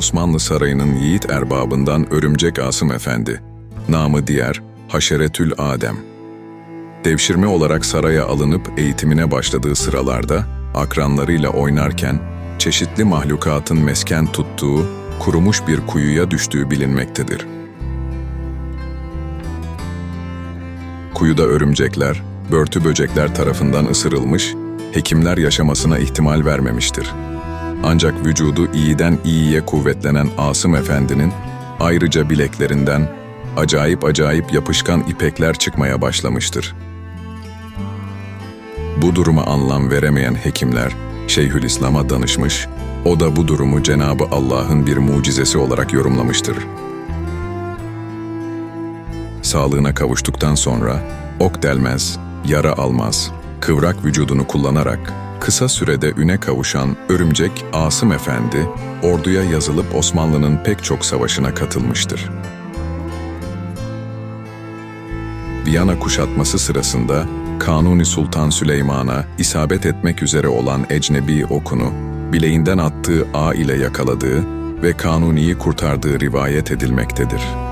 Osmanlı Sarayı'nın yiğit erbabından Örümcek Asım Efendi, namı diğer Haşeretül Adem. Devşirme olarak saraya alınıp eğitimine başladığı sıralarda, akranlarıyla oynarken, çeşitli mahlukatın mesken tuttuğu, kurumuş bir kuyuya düştüğü bilinmektedir. Kuyuda örümcekler, börtü böcekler tarafından ısırılmış, hekimler yaşamasına ihtimal vermemiştir. Ancak vücudu iyiden iyiye kuvvetlenen Asım Efendi'nin ayrıca bileklerinden acayip acayip yapışkan ipekler çıkmaya başlamıştır. Bu duruma anlam veremeyen hekimler Şeyhülislam'a danışmış, o da bu durumu Cenabı Allah'ın bir mucizesi olarak yorumlamıştır. Sağlığına kavuştuktan sonra ok delmez, yara almaz, kıvrak vücudunu kullanarak kısa sürede üne kavuşan Örümcek Asım Efendi, orduya yazılıp Osmanlı'nın pek çok savaşına katılmıştır. Viyana kuşatması sırasında Kanuni Sultan Süleyman'a isabet etmek üzere olan ecnebi okunu bileğinden attığı ağ ile yakaladığı ve Kanuni'yi kurtardığı rivayet edilmektedir.